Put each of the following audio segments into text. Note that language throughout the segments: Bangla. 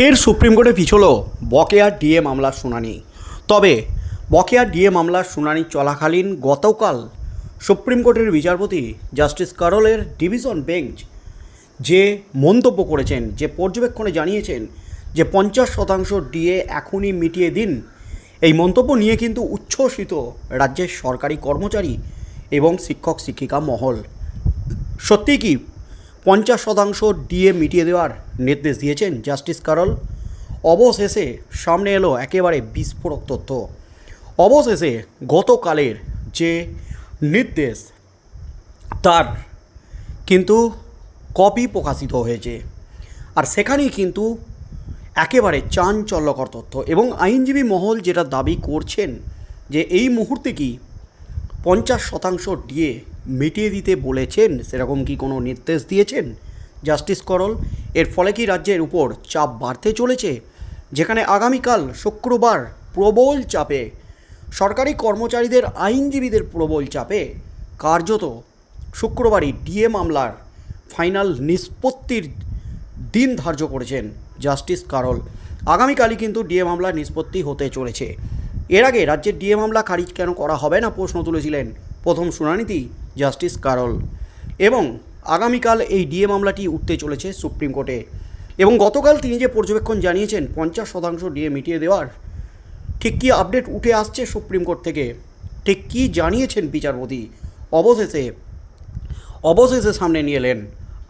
ফের সুপ্রিম কোর্টে পিছল বকেয়া ডিএ মামলার শুনানি। তবে বকেয়া ডিএ মামলার শুনানি চলাকালীন গতকাল সুপ্রিম কোর্টের বিচারপতি জাস্টিস কারলের ডিভিশন বেঞ্চ যে মন্তব্য করেছেন, যে পর্যবেক্ষণে জানিয়েছেন যে পঞ্চাশ শতাংশ ডিএ এখনই মিটিয়ে দিন, এই মন্তব্য নিয়ে কিন্তু উচ্ছ্বসিত রাজ্যের সরকারি কর্মচারী এবং শিক্ষক শিক্ষিকা মহল। সত্যি কি পঞ্চাশ শতাংশ ডিএ মিটিয়ে দেওয়ার নির্দেশ দিয়েছেন জাস্টিস কারল। অবশেষে সামনে এলো একেবারে বিস্ফোরক তথ্য। অবশেষে গতকালের যে নির্দেশ, তার কিন্তু কপি প্রকাশিত হয়েছে। আর সেখানেই কিন্তু একেবারে চাঞ্চল্যকর তথ্য এবং আইনজীবী মহল যেটা দাবি করছেন যে এই মুহূর্তে কি পঞ্চাশ শতাংশ ডিএ মিটিয়ে দিতে বলেছেন, সেরকম কি কোনো নির্দেশ দিয়েছেন? জাস্টিস করল, এর ফলে কি রাজ্যের উপর চাপ বাড়তে চলেছে? যেখানে আগামীকাল শুক্রবার প্রবল চাপে, সরকারি কর্মচারীদের আইনজীবীদের প্রবল চাপে কার্যত শুক্রবারই ডিএ মামলার ফাইনাল নিষ্পত্তির দিন ধার্য করেছেন জাস্টিস কারল। আগামীকালই কিন্তু ডিএ মামলার নিষ্পত্তি হতে চলেছে। এর আগে রাজ্যের ডিএ মামলা খারিজ কেন করা হবে না প্রশ্ন তুলেছিলেন প্রথম শুনানিতেই জাস্টিস কারল। এবং আগামীকাল এই ডিএ মামলাটি উঠতে চলেছে সুপ্রিম কোর্টে। এবং গতকাল তিনি যে পর্যবেক্ষণ জানিয়েছেন, পঞ্চাশ শতাংশ ডিএ মিটিয়ে দেওয়ার, ঠিক কী আপডেট উঠে আসছে সুপ্রিম কোর্ট থেকে? ঠিক কী জানিয়েছেন বিচারপতি? অবশেষে অবশেষে সামনে নিয়ে এলেন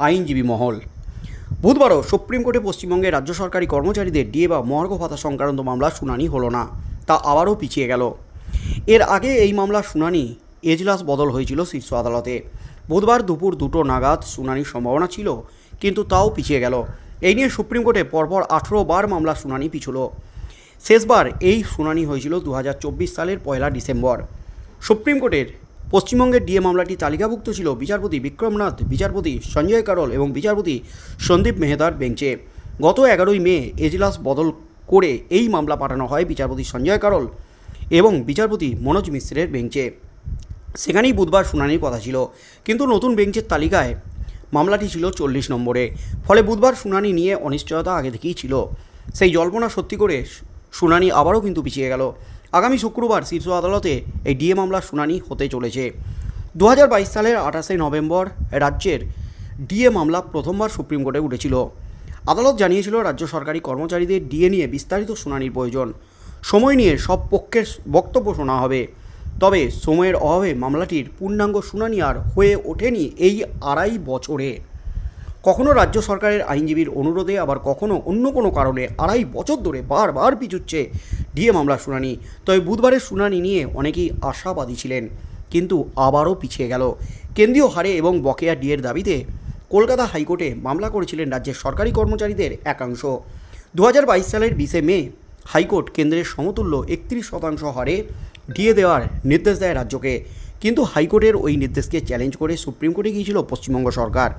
আইনজীবী মহল। বুধবারও সুপ্রিম কোর্টে পশ্চিমবঙ্গের রাজ্য সরকারি কর্মচারীদের ডিএ বা মহার্ঘ ভাতা সংক্রান্ত মামলার শুনানি হলো না, তা আবারও পিছিয়ে গেল। এর আগে এই মামলার শুনানি এজলাস বদল হয়েছিল শীর্ষ আদালতে। বুধবার দুপুর দুটো নাগাদ শুনানির সম্ভাবনা ছিল, কিন্তু তাও পিছিয়ে গেল। এই নিয়ে সুপ্রিম কোর্টে পরপর আঠেরো বার মামলা শুনানি পিছল। শেষবার এই শুনানি হয়েছিল দু হাজার চব্বিশ সালের পয়লা ডিসেম্বর। সুপ্রিম কোর্টের পশ্চিমবঙ্গের ডিএ মামলাটি তালিকাভুক্ত ছিল বিচারপতি বিক্রমনাথ, বিচারপতি সঞ্জয় কারল এবং বিচারপতি সন্দীপ মেহতার বেঞ্চে। গত এগারোই মে এজলাস বদল করে এই মামলা পাঠানো হয় বিচারপতি সঞ্জয় কারল এবং বিচারপতি মনোজ মিশ্রের বেঞ্চে। সেখানেই বুধবার শুনানির কথা ছিল। কিন্তু নতুন বেঞ্চের তালিকায় মামলাটি ছিল চল্লিশ নম্বরে। ফলে বুধবার শুনানি নিয়ে অনিশ্চয়তা আগে থেকেই ছিল। সেই জল্পনা সত্যি করে শুনানি আবারও কিন্তু পিছিয়ে গেল। আগামী শুক্রবার শীর্ষ আদালতে এই ডিএ মামলার শুনানি হতে চলেছে। দু হাজার বাইশ সালের আঠাশে নভেম্বর রাজ্যের ডিএ মামলা প্রথমবার সুপ্রিম কোর্টে উঠেছিল। আদালত জানিয়েছিল, রাজ্য সরকারি কর্মচারীদের ডিএ নিয়ে বিস্তারিত শুনানির প্রয়োজন। সময় নিয়ে সব পক্ষের বক্তব্য শোনা হবে। তবে সময়ের অভাবে মামলাটির পূর্ণাঙ্গ শুনানি আর হয়ে ওঠেনি এই আড়াই বছরে। কখনো রাজ্য সরকারের আইনজীবীর অনুরোধে, আবার কখনো অন্য কোনো কারণে আড়াই বছর ধরে বারবার পিছুচ্ছে ডিএ মামলার শুনানি। তবে বুধবারের শুনানি নিয়ে অনেকেই আশাবাদী ছিলেন, কিন্তু আবারও পিছিয়ে গেল। কেন্দ্রীয় হারে এবং বকেয়া ডিএর দাবিতে কলকাতা হাইকোর্টে মামলা করেছিলেন রাজ্যের সরকারি কর্মচারীদের একাংশ। দু হাজার বাইশ সালের বিশে মে হাইকোর্ট কেন্দ্রের সমতুল্য একত্রিশ শতাংশ হারে ডিএ দেওয়ার নির্দেশ দেয় রাজ্যকে। কিন্তু হাইকোর্টের ওই নির্দেশকে চ্যালেঞ্জ করে সুপ্রিম কোর্টে গিয়েছিল পশ্চিমবঙ্গ সরকার।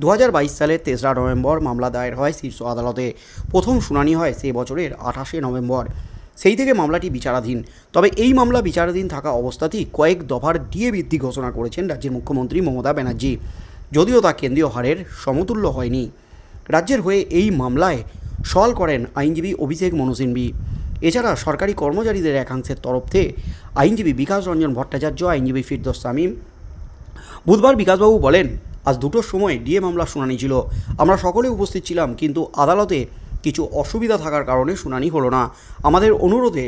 দু হাজার বাইশ সালের তেসরা নভেম্বর মামলা দায়ের হয় শীর্ষ আদালতে। প্রথম শুনানি হয় সেই বছরের আঠাশে নভেম্বর। সেই থেকে মামলাটি বিচারাধীন। তবে এই মামলা বিচারাধীন থাকা অবস্থাতেই কয়েক দফার ডিএ বৃদ্ধি ঘোষণা করেছেন রাজ্যের মুখ্যমন্ত্রী মমতা ব্যানার্জি। যদিও তা কেন্দ্রীয় হারের সমতুল্য হয়নি। রাজ্যের হয়ে এই মামলায় সওয়াল করেন আইনজীবী অভিষেক মনু সিংভি এছাড়া সরকারি কর্মচারীদের একাংশের তরফ থেকে আইনজীবী বিকাশ রঞ্জন ভট্টাচার্য, আইনজীবী ফিরদোস সামিম বুধবার বিকাশবাবু বলেন, আজ দুটোর সময় ডিএ মামলা শুনানি ছিল। আমরা সকলে উপস্থিত ছিলাম, কিন্তু আদালতে কিছু অসুবিধা থাকার কারণে শুনানি হলো না। আমাদের অনুরোধে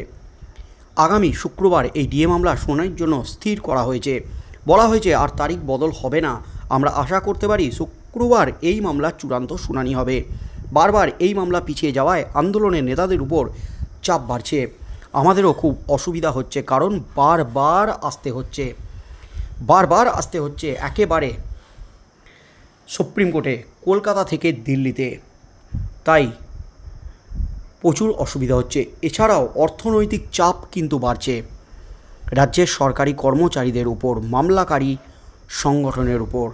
আগামী শুক্রবার এই ডিএ মামলা শুনানির জন্য স্থির করা হয়েছে। বলা হয়েছে, আর তারিখ বদল হবে না। আমরা আশা করতে পারি শুক্রবার এই মামলার চূড়ান্ত শুনানি হবে। বারবার এই মামলা পিছিয়ে যাওয়ায় আন্দোলনের নেতাদের উপর চাপ বাড়ছে। আমাদেরও খুব অসুবিধা হচ্ছে, কারণ বারবার আসতে হচ্ছে। বারবার আসতে হচ্ছে একেবারে সুপ্রিম কোর্টে, কলকাতা থেকে দিল্লিতে। তাই প্রচুর অসুবিধা হচ্ছে। এছাড়াও অর্থনৈতিক চাপ কিন্তু বাড়ছে। রাজ্যের সরকারি কর্মচারীদের উপর, মামলাকারী সংগঠনের উপর।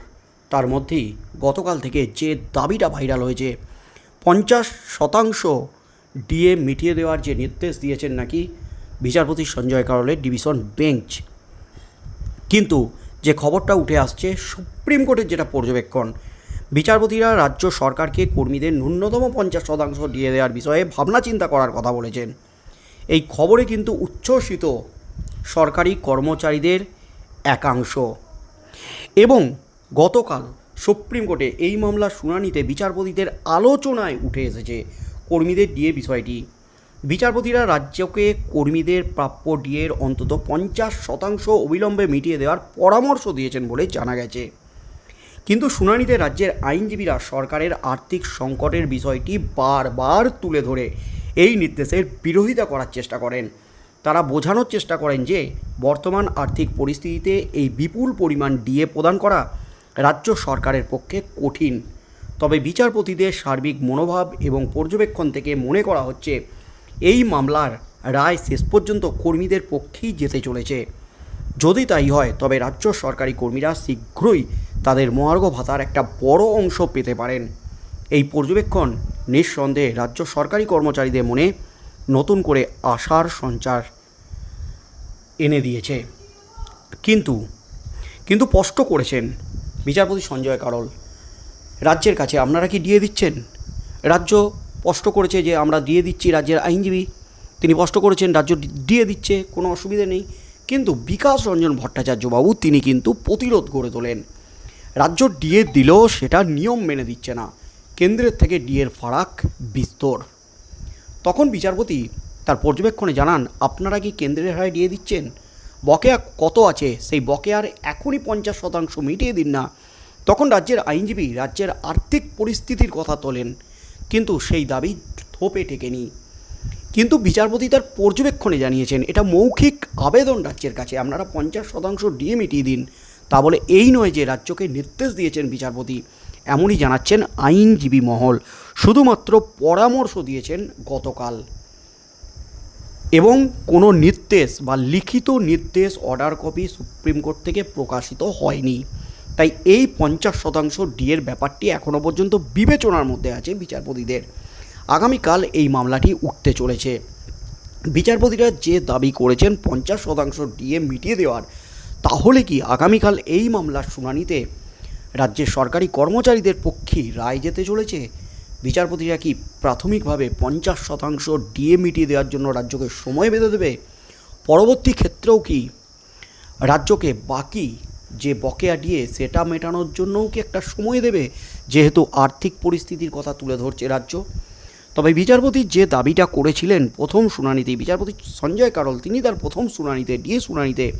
তার মধ্যেই গতকাল থেকে যে দাবিটা ভাইরাল হয়েছে, পঞ্চাশ শতাংশ ডিএ মিটিয়ে দেওয়ার যে নির্দেশ দিয়েছেন নাকি বিচারপতি সঞ্জয় কারলের ডিভিশন বেঞ্চ। কিন্তু যে খবরটা উঠে আসছে, সুপ্রিম কোর্টের যেটা পর্যবেক্ষণ, বিচারপতিরা রাজ্য সরকারকে কর্মীদের ন্যূনতম পঞ্চাশ শতাংশ দিয়ে দেওয়ার বিষয়ে ভাবনা চিন্তা করার কথা বলেছেন। এই খবরে কিন্তু উচ্ছ্বসিত সরকারি কর্মচারীদের একাংশ। এবং গতকাল সুপ্রিম কোর্টে এই মামলার শুনানিতে বিচারপতিদের আলোচনায় উঠে এসেছে কর্মীদের ডিএ বিষয়টি। বিচারপতিরা রাজ্যকে কর্মীদের প্রাপ্য ডিএর অন্তত পঞ্চাশ শতাংশ অবিলম্বে মিটিয়ে দেওয়ার পরামর্শ দিয়েছেন বলে জানা গেছে। কিন্তু শুনানিতে রাজ্যের আইনজীবীরা সরকারের আর্থিক সংকটের বিষয়টি বারবার তুলে ধরে এই নির্দেশের বিরোধিতা করার চেষ্টা করেন। তারা বোঝানোর চেষ্টা করেন যে, বর্তমান আর্থিক পরিস্থিতিতে এই বিপুল পরিমাণ ডিএ প্রদান করা রাজ্য সরকারের পক্ষে কঠিন। তবে বিচারপতিদের সার্বিক মনোভাব এবং পর্যবেক্ষণ থেকে মনে করা হচ্ছে, এই মামলার রায় শেষ পর্যন্ত কর্মীদের পক্ষেই যেতে চলেছে। যদি তাই হয়, তবে রাজ্য সরকারি কর্মীরা শীঘ্রই তাদের মহার্ঘ ভাতার একটা বড় অংশ পেতে পারেন। এই পর্যবেক্ষণ নিঃসন্দেহে রাজ্য সরকারি কর্মচারীদের মনে নতুন করে আশার সঞ্চার এনে দিয়েছে। কিন্তু কিন্তু স্পষ্ট করেছেন বিচারপতি সঞ্জয় কারল। রাজ্যের কাছে আপনারা কি দিয়ে দিচ্ছেন? রাজ্য স্পষ্ট করেছে যে আমরা দিয়ে দিচ্ছি, রাজ্যের আইনজীবী তিনি স্পষ্ট করেছেন, রাজ্য দিয়ে দিচ্ছে, কোনো অসুবিধে নেই। কিন্তু বিকাশ রঞ্জন ভট্টাচার্যবাবু তিনি কিন্তু প্রতিরোধ গড়ে তোলেন। রাজ্য ডিএ দিলেও সেটা নিয়ম মেনে দিচ্ছে না। কেন্দ্রের থেকে ডিএর ফারাক বিস্তর। তখন বিচারপতি তার পর্যবেক্ষণে জানান, আপনারা কি কেন্দ্রের হারে দিয়ে দিচ্ছেন? বকেয়া কত আছে? সেই বকেয়ার এখনই পঞ্চাশ শতাংশ মিটিয়ে দিন না। তখন রাজ্যের আইনজীবী রাজ্যের আর্থিক পরিস্থিতির কথা তোলেন, কিন্তু সেই দাবি থোপে টেকেনি। কিন্তু বিচারপতি তার পর্যবেক্ষণে জানিয়েছেন, এটা মৌখিক আবেদন রাজ্যের কাছে, আপনারা পঞ্চাশ শতাংশ ডিএ মিটিয়ে দিন। তা বলে এই নয় যে রাজ্যকে নির্দেশ দিয়েছেন বিচারপতি, এমনই জানাচ্ছেন আইনজীবী মহল। শুধুমাত্র পরামর্শ দিয়েছেন গতকাল। এবং কোনো নির্দেশ বা লিখিত নির্দেশ, অর্ডার কপি সুপ্রিম কোর্ট থেকে প্রকাশিত হয়নি। তাই এই পঞ্চাশ শতাংশ ডিএর ব্যাপারটি এখনও পর্যন্ত বিবেচনার মধ্যে আছে বিচারপতিদের। আগামীকাল এই মামলাটি উঠতে চলেছে। বিচারপতিরা যে দাবি করেছেন পঞ্চাশ শতাংশ ডিএ মিটিয়ে দেওয়ার, তাহলে কি আগামীকাল এই মামলার শুনানিতে রাজ্যের সরকারি কর্মচারীদের পক্ষে রায় যেতে চলেছে? বিচারপতিরা কি প্রাথমিকভাবে পঞ্চাশ শতাংশ ডিএ মিটিয়ে দেওয়ার জন্য রাজ্যকে সময় বেঁধে দেবে? পরবর্তী ক্ষেত্রেও কি রাজ্যকে বাকি যে বকেয়া ডিএ সেটা মেটানোর জন্যও কি একটা সময় দেবে? যেহেতু আর্থিক পরিস্থিতির কথা তুলে ধরছে রাজ্য। তবে বিচারপতি যে দাবিটা করেছিলেন প্রথম শুনানিতে বিচারপতি সঞ্জয় কারল, তিনি তার প্রথম শুনানিতে, ডিএ শুনানিতে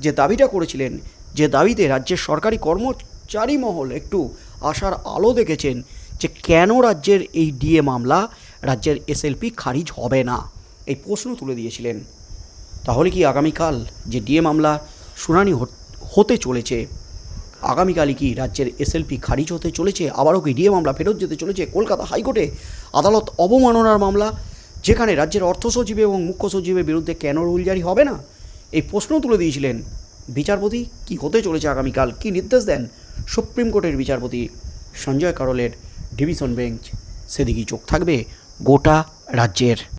যে দাবিটা করেছিলেন, যে দাবিতে রাজ্যের সরকারি কর্মচারী মহল একটু আশার আলো দেখেছেন যে কেন রাজ্যের এই ডিএ মামলা রাজ্যের এসএলপি খারিজ হবে না। এই প্রশ্ন তুলে দিয়েছিলেন। তাহলে কি আগামীকাল যে ডিএ মামলা শুনানি হতে চলেছে। আগামীকালই কি রাজ্যের এসএলপি খারিজ হতে চলেছে? আবারও কি ডিএ মামলা ফেরত যেতে চলেছে? কলকাতা হাইকোর্টে আদালত অবমাননার মামলা, যেখানে রাজ্যের অর্থ সচিব এবং মুখ্য সচিবের বিরুদ্ধে কেন রুল জারি হবে না? এই প্রশ্ন তুলে দিয়েছিলেন বিচারপতি। কি হতে চলেছে আগামীকাল? কি নির্দেশ দেন সুপ্রিম কোর্টের বিচারপতি? সঞ্জয় কারলের ডিভিশন বেঞ্চ, সেদিকেই চোখ থাকবে গোটা রাজ্যের।